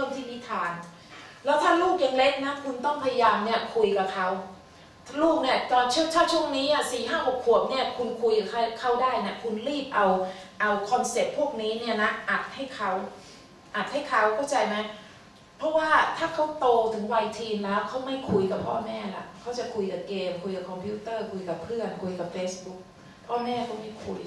ริ่มที่นิทาน แล้วถ้าลูกยังเล็กนะ คุณต้องพยายามเนี่ยคุยกับเขาลูกเนี่ยตอนถ้าช่วงนี้อะสี่ห้าหกขวบเนี่ยคุณคุยกับเขาได้นะคุณรีบเอาเอาคอนเซ็ปต์พวกนี้เนี่ยนะอัดให้เขาอัดให้เขาเข้าใจไหมเพราะว่าถ้าเขาโตถึงวัยทีนแล้วเขาไม่คุยกับพ่อแม่ละเขาจะคุยกับเกม คุยกับคอมพิวเตอร์ คุยกับเพื่อน คุยกับ Facebook พ่อแม่เขาไม่คุย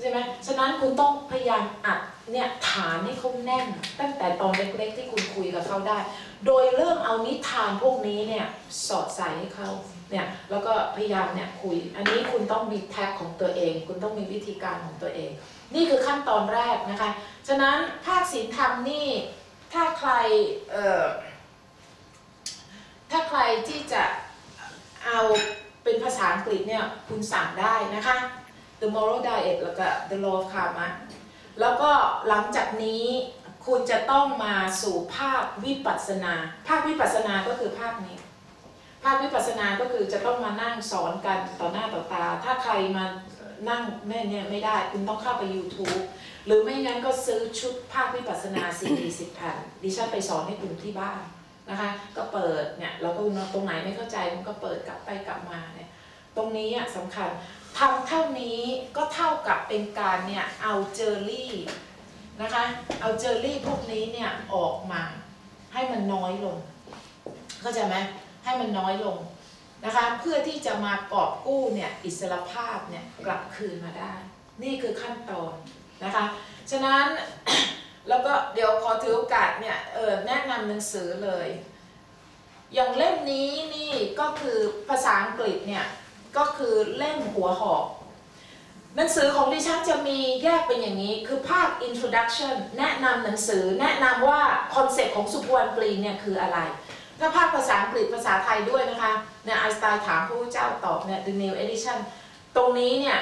ใช่ไหมฉะนั้นคุณต้องพยายามอัดเนี่ยฐานให้เขาแน่น ตั้งแต่ตอนเล็กๆที่คุณคุยกับเขาได้ โดยเริ่มเอานิทานพวกนี้เนี่ยสอดใส่ให้เขาเนี่ยแล้วก็พยายามเนี่ยคุย อันนี้คุณต้องมีแท็กของตัวเอง คุณต้องมีวิธีการของตัวเอง นี่คือขั้นตอนแรกนะคะ ฉะนั้นภาคศิลธรรมนี่ถ้าใครเอ่อถ้าใครที่จะเอาเป็นภาษาอังกฤษเนี่ยคุณสั่งได้นะคะ The Moral Diet แล้วก็ The Law of Karma แล้วก็หลังจากนี้คุณจะต้องมาสู่ภาควิปัสสนา ภาควิปัสสนาก็คือภาคนี้ ภาควิปัสสนาก็คือจะต้องมานั่งสอนกันต่อหน้าต่อตา ถ้าใครมานั่งแม่เนี่ยไม่ได้ คุณต้องเข้าไป YouTube หรือไม่งั้นก็ซื้อชุดภาควิปัสสนาซีดีสิบแผ่นดิฉันไปสอนให้คุณที่บ้านนะคะ ก็เปิดเนี่ยเราก็ตรงไหนไม่เข้าใจมันก็เปิดกลับไปกลับมาเนี่ยตรงนี้อะสำคัญ ทำเท่านี้ก็เท่ากับเป็นการเนี่ยเอาเจอรี่นะคะเอาเจอรี่พวกนี้เนี่ยออกมาให้มันน้อยลงเข้าใจไหมให้มันน้อยลงนะคะเพื่อที่จะมากอบกู้เนี่ยอิสรภาพเนี่ยกลับคืนมาได้ นี่คือขั้นตอนนะคะฉะนั้นแล้วก็เดี๋ยวขอถือโอกาสเนี่ยเออแนะนำหนังสือเลย อย่างเล่มนี้นี่ก็คือภาษาอังกฤษเนี่ย ก็คือเล่มหัวหอกหนังสือของดิฉันจะมีแยกเป็นอย่างนี้ คือภาค introduction แนะนำหนังสือแนะนำว่าคอนเซ็ปต์ของสุภวรรณกรีเนี่ยคืออะไร ถ้าภาคภาษาอังกฤษภาษาไทยด้วยนะคะเนี่ยไอสไตน์ถามพระพุทธเจ้าตอบเนี่ย the new edition ตรงนี้เนี่ย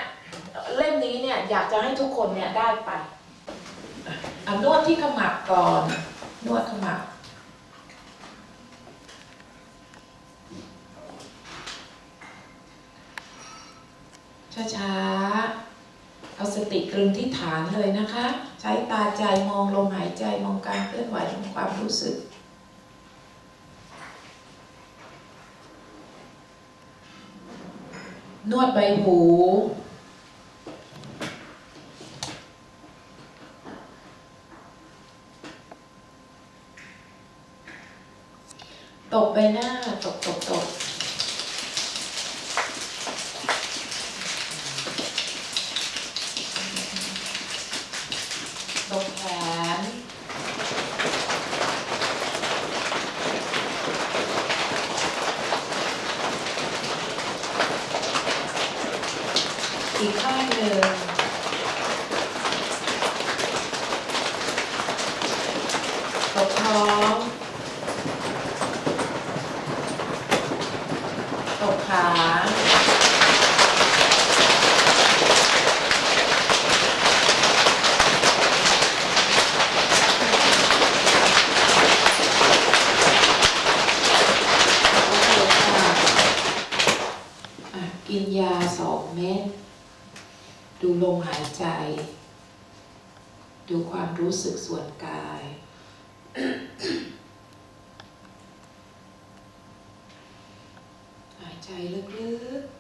เล่มนี้เนี่ย อยากจะให้ทุกคนเนี่ยได้ไปอนวดที่ขมับก่อน นวดขมับ ช้าๆ เอาสติตรึงที่ฐานเลยนะคะ ใช้ตาใจมองลมหายใจมองการเคลื่อนไหวของความรู้สึกนวดใบหูตบใบหน้าตบตบตบ ตรงแขน อีกข้างหนึ่งตบท้องตบขา โอเคค่ะอะ กินยาสองเม็ด ดูลมหายใจ ดูความรู้สึกส่วนกาย หาย ใจลึกๆ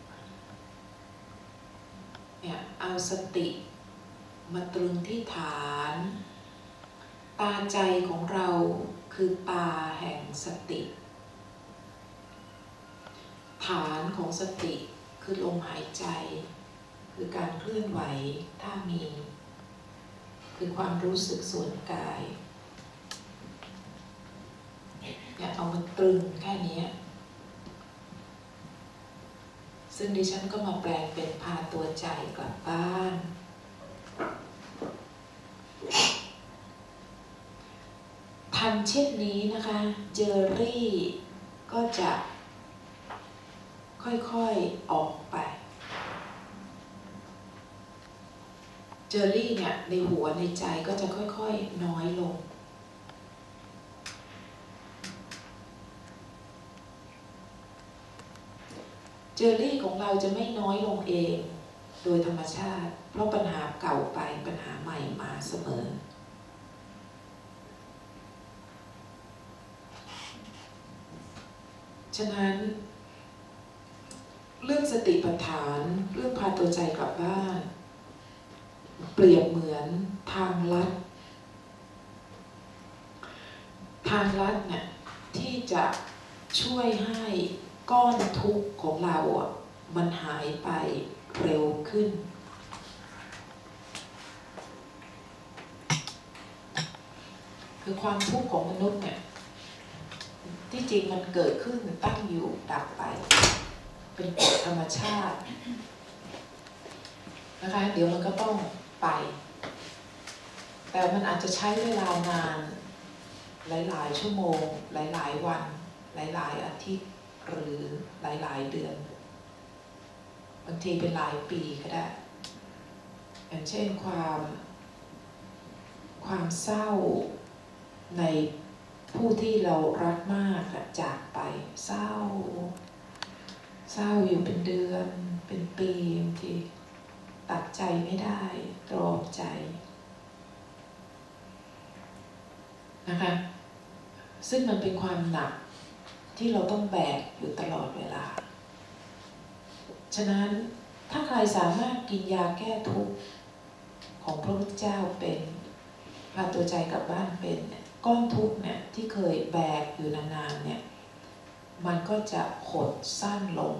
เนี่ย เอาสติ มาตรึงที่ฐาน ตาใจของเราคือตาแห่งสติ ฐานของสติคือลมหายใจ คือการเคลื่อนไหวถ้ามี คือความรู้สึกส่วนกายอย่าเอามาตรึงแค่นี้ ซึ่งดิฉันก็มาแปลงเป็นพาตัวใจกลับบ้าน ทำเช่นนี้นะคะ เจอรี่ก็จะค่อยๆออกไป เจอรี่เนี่ยในหัวในใจก็จะค่อยๆน้อยลง เจอรี่ของเราจะไม่น้อยลงเอง โดยธรรมชาติ เพราะปัญหาเก่าไปปัญหาใหม่มาเสมอ ฉะนั้น เรื่องสติปัฏฐาน เรื่องพาตัวใจกลับบ้าน เปรียบเหมือนทางลัด ทางลัดเนี่ยที่จะช่วยให้ ก้อนทุกข์ของเราอะมันหายไปเร็วขึ้น คือความทุกข์ของมนุษย์เนี่ยที่จริงมันเกิดขึ้นตั้งอยู่ดับไป เป็นกฎธรรมชาตินะคะ เดี๋ยวมันก็ต้องไป แต่มันอาจจะใช้เวลานาน หลาย ๆ ชั่วโมง หลาย ๆ วัน หลาย ๆ อาทิตย์ หรือหลายๆเดือนบางทีเป็นหลายปีก็ได้ อย่างเช่นความ ความเศร้าในผู้ที่เรารักมากจากไปเศร้า เศร้าอยู่เป็นเดือน เป็นปีบางทีตัดใจไม่ได้ตรอมใจนะคะซึ่งมันเป็นความหนัก ที่เราต้องแบกอยู่ตลอดเวลา ฉะนั้นถ้าใครสามารถกินยาแก้ทุกข์ของพระพุทธเจ้าเป็นพาตัวใจกลับบ้านเป็นเนี่ยก้อนทุกข์เนี่ยที่เคยแบกอยู่นานๆเนี่ยมันก็จะหดสั้นลง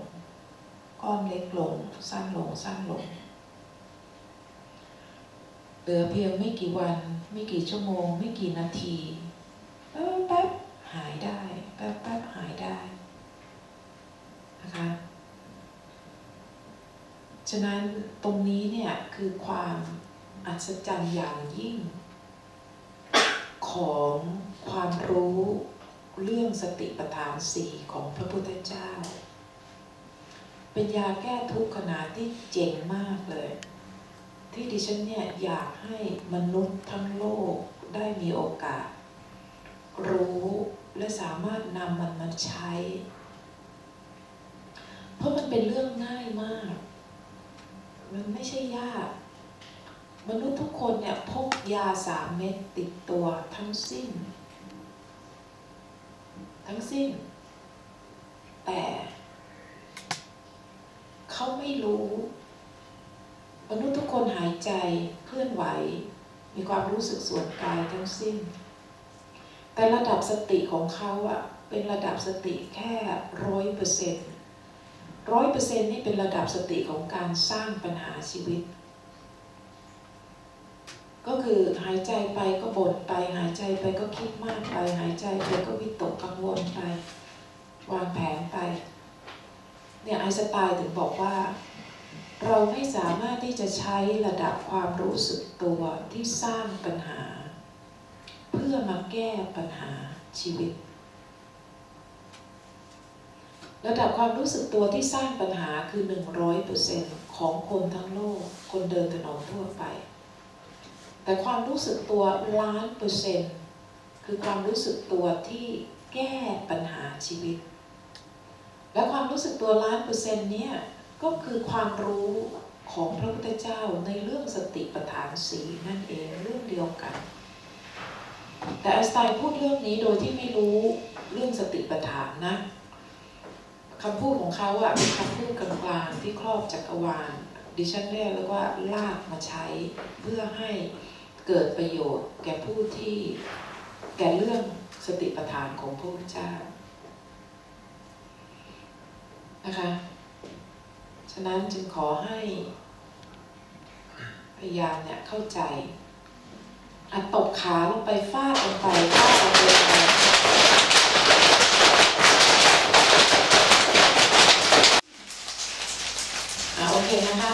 ก้อนเล็กลง สั้นลงสั้นลง เหลือเพียงไม่กี่วัน ไม่กี่ชั่วโมง ไม่กี่นาทีแป๊บ หายได้แป๊บแป๊บหายได้นะคะฉะนั้นตรงนี้เนี่ยคือความอัศจรรย์อย่างยิ่ง ของความรู้เรื่องสติปัฏฐานสี่ของพระพุทธเจ้า เป็นยาแก้ทุกข์ขนาดที่เจ๋งมากเลย ที่ดิฉันเนี่ยอยากให้มนุษย์ทั้งโลกได้มีโอกาส รู้และสามารถนำมันมาใช้ เพราะมันเป็นเรื่องง่ายมาก มันไม่ใช่ยาก มนุษย์ทุกคนเนี่ยพกยาสามเม็ดติดตัวทั้งสิ้น ทั้งสิ้น แต่เขาไม่รู้ มนุษย์ทุกคนหายใจเคลื่อนไหว มีความรู้สึกส่วนกายทั้งสิ้น แต่ระดับสติของเขาอะเป็นระดับสติแค่ร้อยเปอร์เซ็นต์ร้อยเปอร์เซ็นต์นี่เป็นระดับสติของการสร้างปัญหาชีวิต ก็คือหายใจไปก็บ่นไป หายใจไปก็คิดมากไป หายใจไปก็วิตกกังวลไป วางแผนไป เนี่ยไอสไตน์ถึงบอกว่า เราไม่สามารถที่จะใช้ระดับความรู้สึกตัวที่สร้างปัญหา เพื่อมาแก้ปัญหาชีวิต ระดับความรู้สึกตัวที่สร้างปัญหาคือ 100%ของคนทั้งโลก คนเดินถนนทั่วไป แต่ความรู้สึกตัวล้านเปอร์เซ็นต์คือความรู้สึกตัวที่แก้ปัญหาชีวิต และความรู้สึกตัวล้านเปอร์เซ็นต์เนี้ยก็คือความรู้ของพระพุทธเจ้าในเรื่องสติปัฏฐานสีนั่นเองเรื่องเดียวกัน แต่ไอสไตน์พูดเรื่องนี้โดยที่ไม่รู้เรื่องสติปัฏฐานนะคำพูดของเขาอะเป็นคำพูดกลางๆที่ครอบจักรวาล ดิฉันเรียกว่าลากมาใช้เพื่อให้เกิดประโยชน์ แก่ผู้ที่ แก่เรื่องสติปัฏฐานของพระพุทธเจ้านะคะ ฉะนั้นจึงขอให้พยายามเนี่ยเข้าใจ อัดตบขาลงไปฟาดลงไปฟาดลงไปอะโอเคนะคะ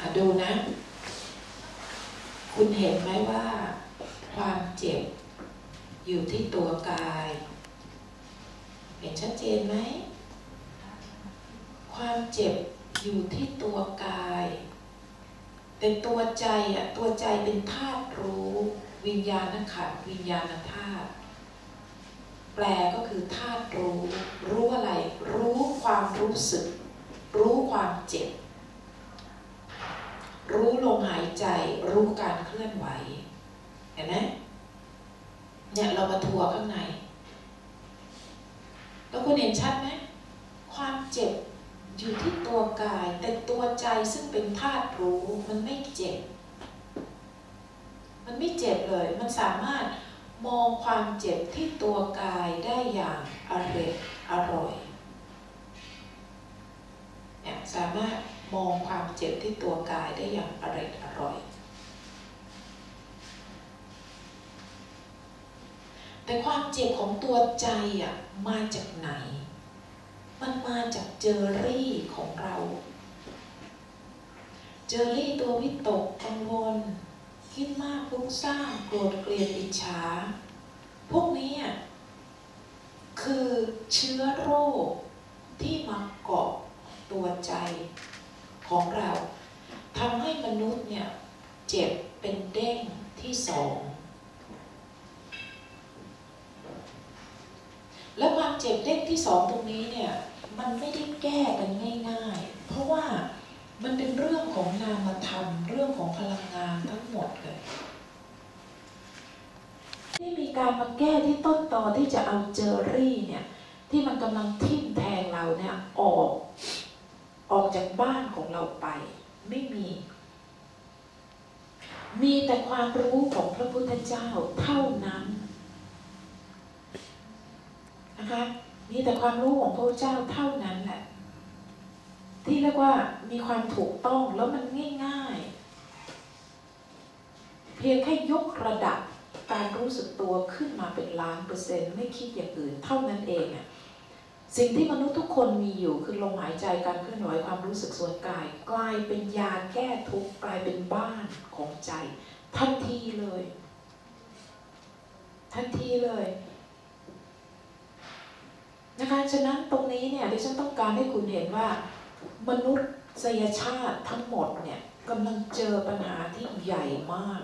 อะดูนะ คุณเห็นไหมว่า ความเจ็บ อยู่ที่ตัวกาย เห็นชัดเจนไหม ความเจ็บอยู่ที่ตัวกาย แต่ตัวใจอะตัวใจเป็นธาตุรู้วิญญาณขันวิญญาณธาตุแปลก็คือธาตุรู้ รู้อะไร รู้ความรู้สึก รู้ความเจ็บ รู้ลมหายใจ รู้การเคลื่อนไหว เห็นไหมเนี่ยเรามาทัวร์ข้างใน แล้วคุณเห็นชัดไหมความเจ็บ อยู่ที่ตัวกาย แต่ตัวใจซึ่งเป็นธาตุรู้มันไม่เจ็บ มันไม่เจ็บเลย มันสามารถมองความเจ็บที่ตัวกายได้อย่างอร่อยอร่อยเนี่ยสามารถมองความเจ็บที่ตัวกายได้อย่างอร่อยอร่อย แต่ความเจ็บของตัวใจอะมาจากไหน มันมาจากเจอรี่ของเรา เจอรี่ตัววิตกกังวล คิดมากฟุ้งซ่านโกรธเกลียดอิจฉา พวกนี้คือเชื้อโรคที่มาเกาะตัวใจของเราทำให้มนุษย์เนี่ยเจ็บเป็นเด้งที่สอง แล้วความเจ็บเด้งที่สองตรงนี้เนี่ยมันไม่ได้แก้กันง่าย ๆ เพราะว่ามันเป็นเรื่องของนามธรรมเรื่องของพลังงานทั้งหมดเลยที่มีการมาแก้ที่ต้นตอที่จะเอาเจอรี่เนี่ยที่มันกำลังทิ่มแทงเราเนี่ยออกออกจากบ้านของเราไป ไม่มี มีแต่ความรู้ของพระพุทธเจ้าเท่านั้น นะคะมีแต่ความรู้ของพระเจ้าเท่านั้นแหละ ที่เรียกว่ามีความถูกต้องแล้วมันง่ายๆ เพียงแค่ยกระดับการรู้สึกตัวขึ้นมาเป็นล้านเปอร์เซ็นต์ไม่คิดอย่างอื่นเท่านั้นเองอะสิ่งที่มนุษย์ทุกคนมีอยู่คือลมหายใจการเคลื่อนไหวความรู้สึกส่วนกาย กลายเป็นยาแก้ทุกข์กลายเป็นบ้านของใจ ทันทีเลย ทันทีเลย นะคะฉะนั้นตรงนี้เนี่ยดิฉันต้องการให้คุณเห็นว่ามนุษยชาติทั้งหมดเนี่ยกำลังเจอปัญหาที่ใหญ่มาก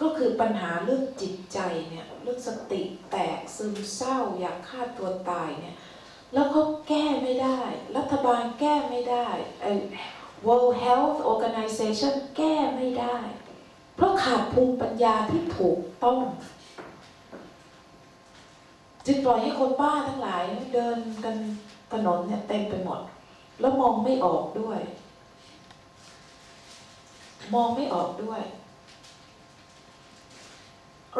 ก็คือปัญหาเรื่องจิตใจเนี่ยเรื่องสติแตกซึมเศร้าอยากฆ่าตัวตายเนี่ยแล้วเขาแก้ไม่ได้ รัฐบาลแก้ไม่ได้ World Health Organization แก้ไม่ได้ เพราะขาดภูมิปัญญาที่ถูกต้อง จึงปล่อยให้คนบ้าทั้งหลาย เดินกันถนนเนี่ยเต็มไปหมด แล้วมองไม่ออกด้วย มองไม่ออกด้วย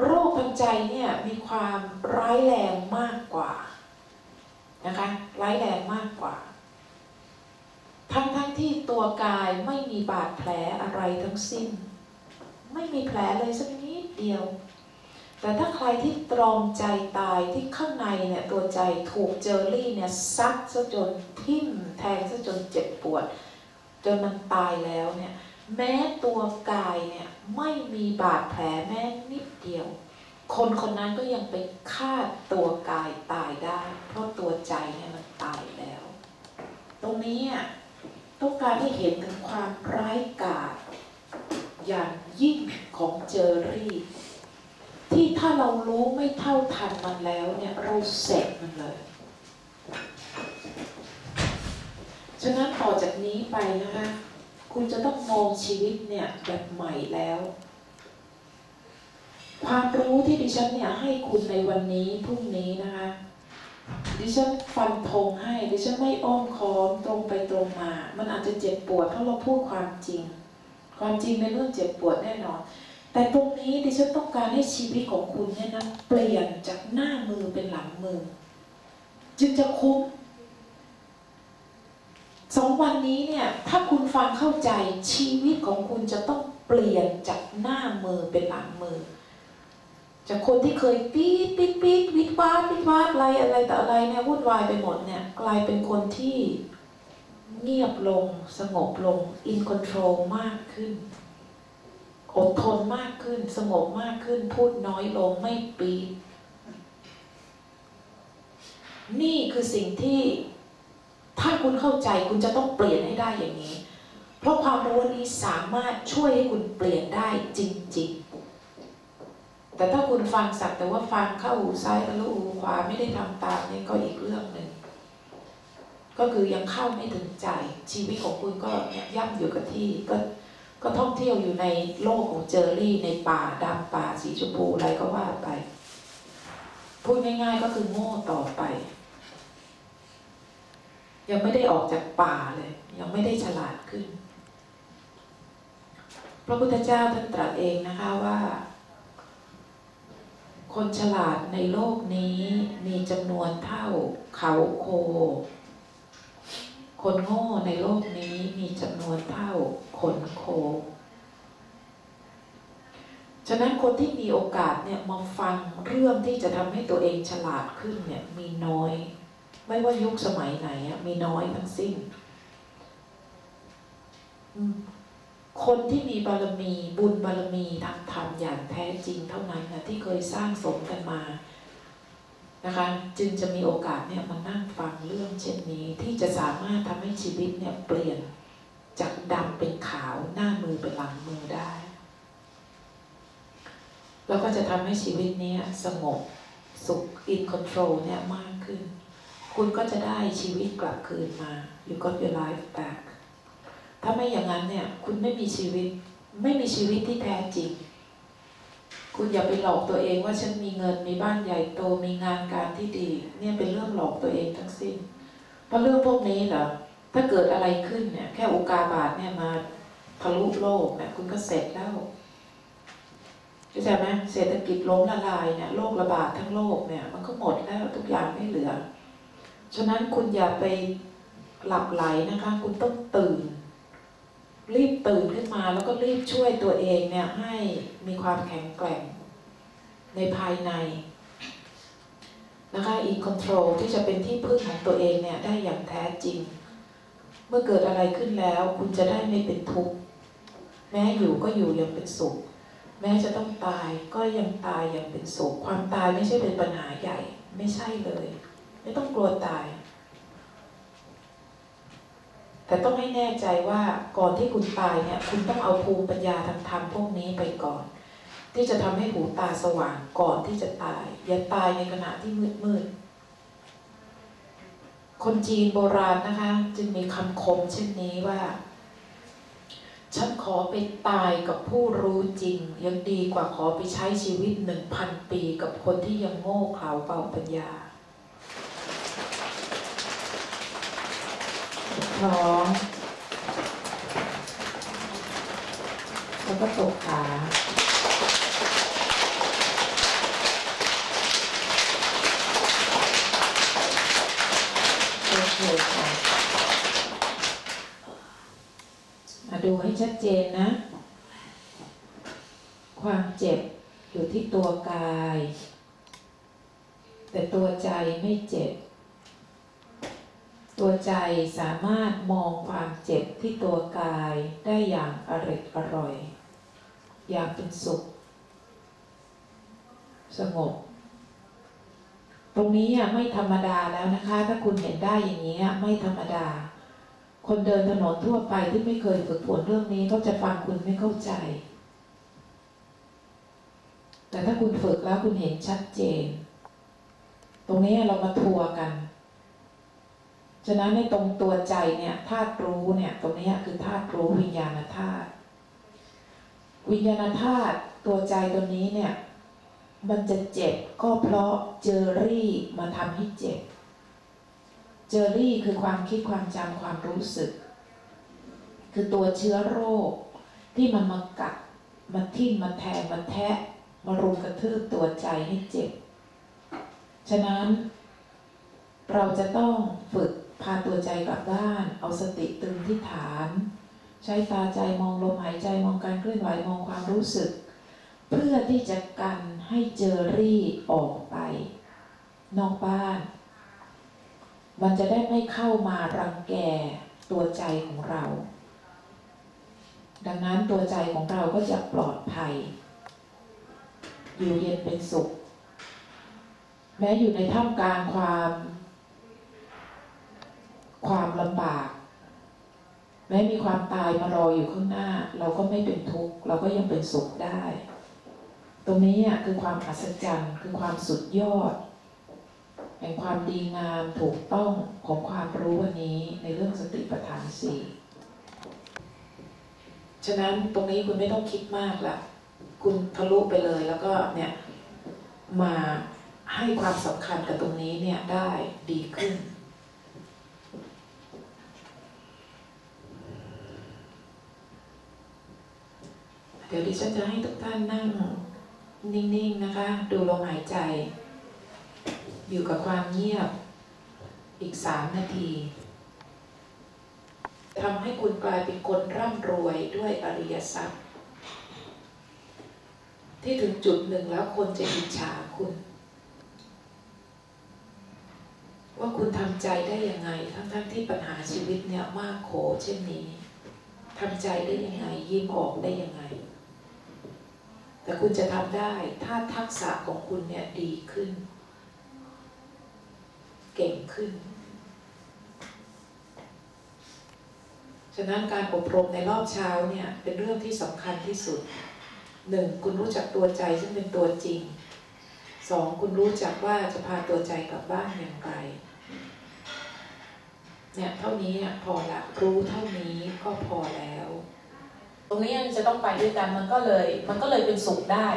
โรคทางใจเนี่ยมีความร้ายแรงมากกว่านะคะร้ายแรงมากกว่า ทั้งทั้งที่ตัวกายไม่มีบาดแผลอะไรทั้งสิ้น ไม่มีแผลเลยสักนิดเดียว แต่ถ้าใครที่ตรอมใจตายที่ข้างในเนี่ยตัวใจถูกเจอรี่เนี่ยซัดซะจนทิ่มแทงซะจนเจ็บปวด จนมันตายแล้วเนี่ยแม้ตัวกายเนี่ยไม่มีบาดแผลแม้นิดเดียว คนคนนั้นก็ยังไปฆ่าตัวกายตายได้ เพราะตัวใจเนี่ยมันตายแล้ว ตรงนี้ต้องการให้เห็นถึงความร้ายกาจอย่างยิ่งของเจอรี่ ถ้าเรารู้ไม่เท่าทันมันแล้วเนี่ยเราเสร็จมันเลย ฉะนั้นต่อจากนี้ไปนะคะ คุณจะต้องมองชีวิตเนี่ยแบบใหม่แล้ว ความรู้ที่ดิฉันเนี่ยให้คุณในวันนี้พรุ่งนี้นะคะ ดิฉันฟันธงให้ ดิฉันไม่อ้อมค้อมตรงไปตรงมา มันอาจจะเจ็บปวดเพราะเราพูดความจริง ความจริงเป็นเรื่องเจ็บปวดแน่นอน แต่ตรงนี้ดิฉันต้องการให้ชีวิตของคุณเนี่ยนะเปลี่ยนจากหน้ามือเป็นหลังมือ จึงจะคุ้มสองวันนี้เนี่ยถ้าคุณฟังเข้าใจชีวิตของคุณจะต้องเปลี่ยนจากหน้ามือเป็นหลังมือ จากคนที่เคยปี๊ดปี๊ดปี๊ดวิดวาดวิดวาดอะไรอะไรแต่อะไรเนี่ยวุ่นวายไปหมดเนี่ยกลายเป็นคนที่เงียบลงสงบลงอินคอนโทรลมากขึ้น อดทนมากขึ้น สงบมากขึ้น พูดน้อยลงไม่ปีดนี่คือสิ่งที่ถ้าคุณเข้าใจคุณจะต้องเปลี่ยนให้ได้อย่างนี้ เพราะความรู้นี้สามารถช่วยให้คุณเปลี่ยนได้จริง ๆ แต่ถ้าคุณฟังสักแต่ว่าฟังเข้าหูซ้ายทะลุหูขวาไม่ได้ทำตามนี่ก็อีกเรื่องหนึ่งก็คือยังเข้าไม่ถึงใจชีวิตของคุณก็ย่ำอยู่กับที่ก็ ก็ท่องเที่ยวอยู่ในโลกของเจอรี่ในป่าดำป่าสีชมพูอะไรก็ว่าไป พูดง่ายๆก็คือโง่ต่อไป ยังไม่ได้ออกจากป่าเลย ยังไม่ได้ฉลาดขึ้น พระพุทธเจ้าท่านตรัสเองนะคะว่า คนฉลาดในโลกนี้มีจำนวนเท่าเขาโค คนโง่ในโลกนี้มีจำนวนเท่าคนโคฉะนั้นคนที่มีโอกาสเนี่ยมาฟังเรื่องที่จะทำให้ตัวเองฉลาดขึ้นเนี่ยมีน้อย ไม่ว่ายุคสมัยไหนอะมีน้อยทั้งสิ้น คนที่มีบารมีบุญบารมีทางธรรมอย่างแท้จริงเท่านั้นนะที่เคยสร้างสมกันมา นะคะ จึงจะมีโอกาสเนี่ยมานั่งฟังเรื่องเช่นนี้ที่จะสามารถทำให้ชีวิตเนี่ยเปลี่ยนจากดำเป็นขาวหน้ามือเป็นหลังมือได้ แล้วก็จะทำให้ชีวิตเนี้ยสงบสุขอินคอนโทรลเนี่ยมากขึ้น คุณก็จะได้ชีวิตกลับคืนมา you got your life back ถ้าไม่อย่างนั้นเนี่ยคุณไม่มีชีวิตไม่มีชีวิตที่แท้จริง คุณอย่าไปหลอกตัวเองว่าฉันมีเงินมีบ้านใหญ่โตมีงานการที่ดี เนี่ยเป็นเรื่องหลอกตัวเองทั้งสิ้น เพราะเรื่องพวกนี้เหรอถ้าเกิดอะไรขึ้นเนี่ย แค่อุกาบาตเนี่ยมาทะลุโลกเนี่ยคุณก็เสร็จแล้วเข้าใจไหมเศรษฐกิจล้มละลายเนี่ยโรคระบาดทั้งโลกเนี่ย มันก็หมดแล้วทุกอย่างไม่เหลือ ฉะนั้นคุณอย่าไปหลับไหลนะคะ คุณต้องตื่น รีบตื่นขึ้นมาแล้วก็รีบช่วยตัวเองเนี่ยให้มีความแข็งแกร่งในภายในนะคะอีกคอนโทรลที่จะเป็นที่พึ่งของตัวเองเนี่ยได้อย่างแท้จริง เมื่อเกิดอะไรขึ้นแล้ว คุณจะได้ไม่เป็นทุกข์แม้อยู่ก็อยู่อย่างเป็นสุข แม้จะต้องตายก็ยังตายอย่างเป็นสุข ความตายไม่ใช่เป็นปัญหาใหญ่ ไม่ใช่เลย ไม่ต้องกลัวตาย แต่ต้องให้แน่ใจว่าก่อนที่คุณตายเนี่ยคุณต้องเอาภูมิปัญญาทางธรรมพวกนี้ไปก่อน ที่จะทำให้หูตาสว่างก่อนที่จะตาย อย่าตายในขณะที่มืดมืดคนจีนโบราณนะคะ จึงมีคำคมเช่นนี้ว่า ฉันขอไปตายกับผู้รู้จริง ยังดีกว่าขอไปใช้ชีวิตหนึ่งพันปีกับคนที่ยังโง่เขลาเบาปัญญา ร้อมแล้วก็ตกขาโอเคค่ะมาดูให้ชัดเจนนะ ความเจ็บอยู่ที่ตัวกาย แต่ตัวใจไม่เจ็บ ตัวใจสามารถมองความเจ็บที่ตัวกายได้อย่างอร็ดอร่อย อย่างเป็นสุข สงบ ตรงนี้อะไม่ธรรมดาแล้วนะคะ ถ้าคุณเห็นได้อย่างนี้อะไม่ธรรมดา คนเดินถนนทั่วไปที่ไม่เคยฝึกฝนเรื่องนี้เขาจะฟังคุณไม่เข้าใจ แต่ถ้าคุณฝึกแล้วคุณเห็นชัดเจน ตรงนี้เรามาทัวร์กัน ฉะนั้นในตรงตัวใจเนี่ยธาตุรู้เนี่ยตรงนี้คือธาตุรู้วิญญาณธาตุวิญญาณธาตุตัวใจตัวนี้เนี่ยมันจะเจ็บก็เพราะเจอรี่มาทำให้เจ็บ เจอรี่คือความคิดความจำความรู้สึก คือตัวเชื้อโรค ที่มันมากัดมาทิ่มมาแทงมาแทะมารุมกระทืบตัวใจให้เจ็บ ฉะนั้นเราจะต้องฝึก พาตัวใจกลับบ้าน เอาสติตรึงที่ฐาน ใช้ตาใจมองลมหายใจมองการเคลื่อนไหวมองความรู้สึก เพื่อที่จะกันให้เจอรี่ออกไป นอกบ้าน มันจะได้ไม่เข้ามารังแกตัวใจของเรา ดังนั้นตัวใจของเราก็จะปลอดภัย อยู่เย็นเป็นสุข แม้อยู่ในท่ามกลางความ ความลำบาก แม้มีความตายมารออยู่ข้างหน้า เราก็ไม่เป็นทุกข์เราก็ยังเป็นสุขได้ ตรงนี้อะคือความอัศจรรย์คือความสุดยอด แห่งความดีงามถูกต้องของความรู้วันนี้ในเรื่องสติปัฏฐานสี่ฉะนั้นตรงนี้คุณไม่ต้องคิดมากละคุณทะลุไปเลยแล้วก็เนี่ยมาให้ความสำคัญกับตรงนี้เนี่ยได้ดีขึ้น ดี๋ยวดิฉันจะให้ทุกท่านนั่งนิ่งๆนะคะ ดูลมหายใจ อยู่กับความเงียบอีกสามนาทีทำให้คุณกลายเป็นคนร่ำรวยด้วยอริยทรัพย์ ที่ถึงจุดหนึ่งแล้วคนจะอิจฉาคุณ ว่าคุณทำใจได้ยังไง ทั้งๆทที่ปัญหาชีวิตเนี่ยมากโขเช่นนี้ทำใจได้ยังไง ยิ้มออกได้ยังไง แต่คุณจะทำได้ถ้าทักษะของคุณเนี่ยดีขึ้น เก่งขึ้น ฉะนั้นการอบรมในรอบเช้าเนี่ยเป็นเรื่องที่สำคัญที่สุดหนึ่งคุณรู้จักตัวใจซึ่งเป็นตัวจริงสองคุณรู้จักว่าจะพาตัวใจกลับบ้านอย่างไรเนี่ยเท่านี้อะพอละรู้เท่านี้ก็พอแล้ว ตรงนี้มันจะต้องไปด้วยกันมันก็เลยมันก็เลยเป็นสุขได้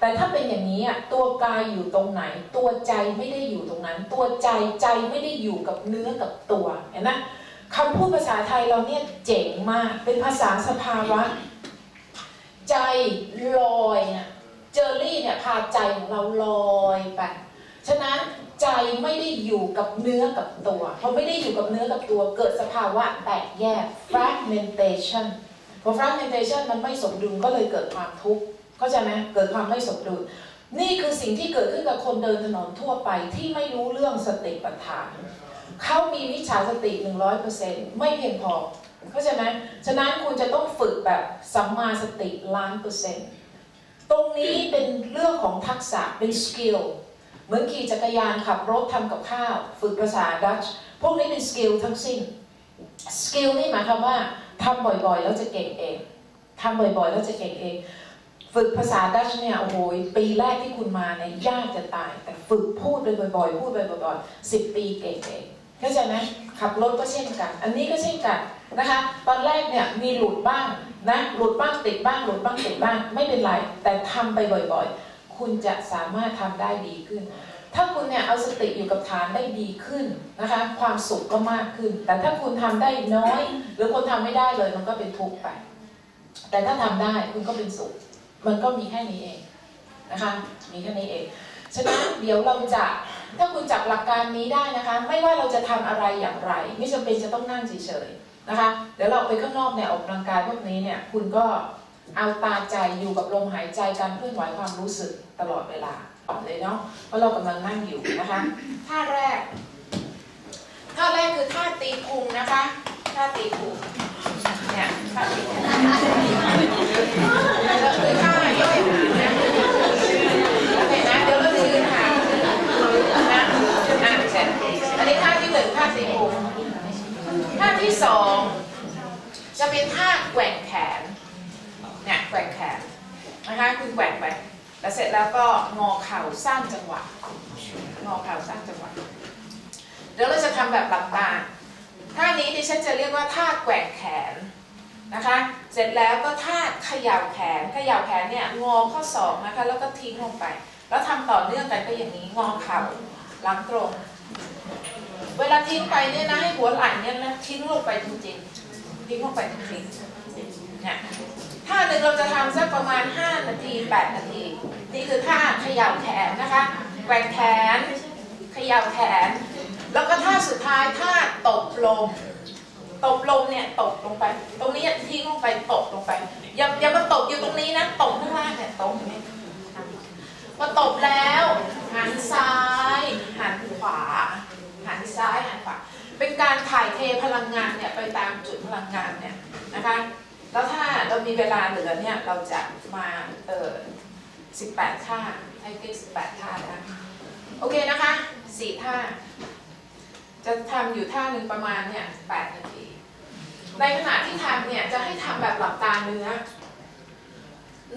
แต่ถ้าเป็นอย่างนี้ตัวกายอยู่ตรงไหน ตัวใจไม่ได้อยู่ตรงนั้น ตัวใจใจไม่ได้อยู่กับเนื้อกับตัวเห็นไหมคำพูดภาษาไทยเราเนี่ยเจ๋งมากเป็นภาษาสภาวะ ใจลอยนะเจอรี่เนี่ยพาใจของเราลอยไปฉะนั้นใจไม่ได้อยู่กับเนื้อกับตัวพอไม่ได้อยู่กับเนื้อกับตัวเกิดสภาวะแตกแยก fragmentation พอ fragmentation มันไม่สมดุลก็เลยเกิดความทุกข์เข้าใจไหมเกิดความไม่สมดุล นี่คือสิ่งที่เกิดขึ้นกับคนเดินถนนทั่วไปที่ไม่รู้เรื่องสติปัฏฐาน เขามีวิชาสติ 100%ไม่เพียงพอเข้าใจไหมฉะนั้นคุณจะต้องฝึกแบบสัมมาสติล้านเปอร์เซ็นต์ตรงนี้เป็นเรื่องของทักษะเป็นสกิลเหมือนขี่จักรยานขับรถทำกับข้าว ฝึกภาษาดัตช์พวกนี้เป็นสกิลทั้งสิ้นสกิลนี่หมายความว่า ทำบ่อยๆ แล้วจะเก่งเองทำบ่อยๆ แล้วจะเก่งเอง ฝึกภาษาดัชเนี่ยโอ้โหปีแรกที่คุณมาเนี่ยยากจะตาย แต่ฝึกพูดไปบ่อยๆ พูดไปบ่อยๆสิบปีเก่งเองเข้าใจไหมขับรถก็เช่นกัน อันนี้ก็เช่นกันนะคะ ตอนแรกเนี่ยมีหลุดบ้างนะหลุดบ้างติดบ้างหลุดบ้างติดบ้างไม่เป็นไร แต่ทำไปบ่อยๆ คุณจะสามารถทำได้ดีขึ้น ถ้าคุณเนี่ยเอาสติอยู่กับฐานได้ดีขึ้นนะคะ ความสุขก็มากขึ้น แต่ถ้าคุณทำได้น้อย หรือคนทำไม่ได้เลยมันก็เป็นทุกข์ไป แต่ถ้าทำได้คุณก็เป็นสุข มันก็มีแค่นี้เองนะคะมีแค่นี้เองฉะนั้นเดี๋ยวเราจะถ้าคุณจับหลักการนี้ได้นะคะ ไม่ว่าเราจะทำอะไรอย่างไร ไม่จำเป็นจะต้องนั่งเฉยๆนะคะ เดี๋ยวเราไปข้างนอกเนี่ยออกกำลังกายพวกนี้เนี่ยคุณก็เอาตาใจอยู่กับลมหายใจการเคลื่อนไหวความรู้สึกตลอดเวลา ก่อนเลยเนาะเพราะเรากำลังนั่งอยู่นะคะท่าแรกท่าแรกคือท่าตีพุงนะคะท่าตีพุงเนี่ยท่าตีพุงแล้วคือท่าย่อยหางนะโอเคนะเดี๋ยวเราจะยืนหางนะอะเสร็จอันนี้ท่าที่หนึ่งท่าตีพุงท่าที่สองจะเป็นท่า แล้วเสร็จแล้วก็งอเข่าสร้างจังหวะ งอเข่าสร้างจังหวะ เดี๋ยวเราจะทำแบบหลับตา ท่านี้ดิฉันจะเรียกว่าท่าแกว่งแขนนะคะ เสร็จแล้วก็ท่าเขย่าแขน เขย่าแขนเนี่ยงอข้อศอกนะคะ แล้วก็ทิ้งลงไป แล้วทำต่อเนื่องกันก็อย่างนี้ งอเข่าหลังตรง เวลาทิ้งไปเนี่ยนะให้หัวไหล่เนี่ยนะทิ้งลงไปจริงๆ ทิ้งลงไปจริงๆเนี่ยท่าหนึ่งเราจะทำสักประมาณ5นา 8นาที นี่คือท่าเขย่าแขนนะคะแกว่งแขนเขย่าแขน แล้วก็ท่าสุดท้ายท่าตบลมตบลมเนี่ยตบลงไป ตรงนี้ทิ้งลงไปตบลงไป อย่าอย่ามาตบอยู่ตรงนี้นะตบข้างล่างเนี่ยตบอย่างนี้พอตบแล้วหันซ้าย หันขวา หันซ้ายหันขวา เป็นการถ่ายเทพลังงานเนี่ยไปตามจุดพลังงานเนี่ยนะคะ แล้วถ้าเรามีเวลาเหลือเนี่ยเราจะมาเออ18 ท่าให้เก็18 ท่านะโอเคนะคะ4ท่า จะทำอยู่ท่าหนึ่งประมาณเนี่ย8นาที ในขณะที่ทำเนี่ยจะให้ทำแบบหลับตาเนื้อ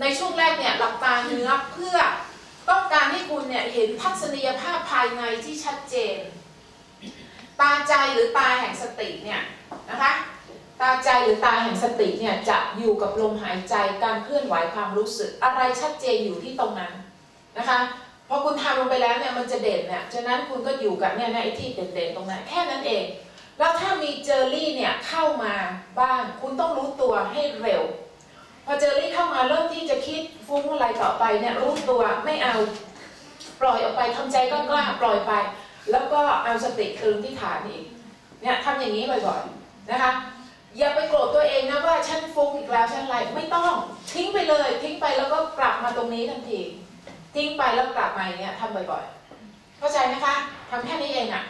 ในช่วงแรกเนี่ยหลับตาเนื้อเพื่อต้องการให้คุณเนี่ยเห็นทัศนียภาพภายในที่ชัดเจน ตาใจหรือตาแห่งสติเนี่ยนะคะ ตาใจหรือตาแห่งสติเนี่ยจะอยู่กับลมหายใจการเคลื่อนไหวความรู้สึก อะไรชัดเจนอยู่ที่ตรงนั้นนะคะพอคุณทำลงไปแล้วเนี่ยมันจะเด่นเนี่ยฉะนั้นคุณก็อยู่กับเนี่ยไอ้ที่เด่นๆตรงนั้นแค่นั้นเอง แล้วถ้ามีเจอรี่เนี่ยเข้ามาบ้างคุณต้องรู้ตัวให้เร็ว พอเจอรี่เข้ามาเริ่มที่จะคิดฟุ้งอะไรต่อไปเนี่ยรู้ตัวไม่เอาปล่อยออกไปทำใจกล้าๆปล่อยไป แล้วก็เอาสติคืนที่ฐานอีกเนี่ยทำอย่างนี้บ่อยๆนะคะ อย่าไปโกรธตัวเองนะว่าฉันฟุ้งอีกแล้วฉันไรไม่ต้อง ทิ้งไปเลย ทิ้งไปแล้วก็กลับมาตรงนี้ทันที ทิ้งไปแล้วกลับมาอย่างเงี้ยทำบ่อยๆ เข้าใจนะคะทำแค่นี้เองอะ่ะ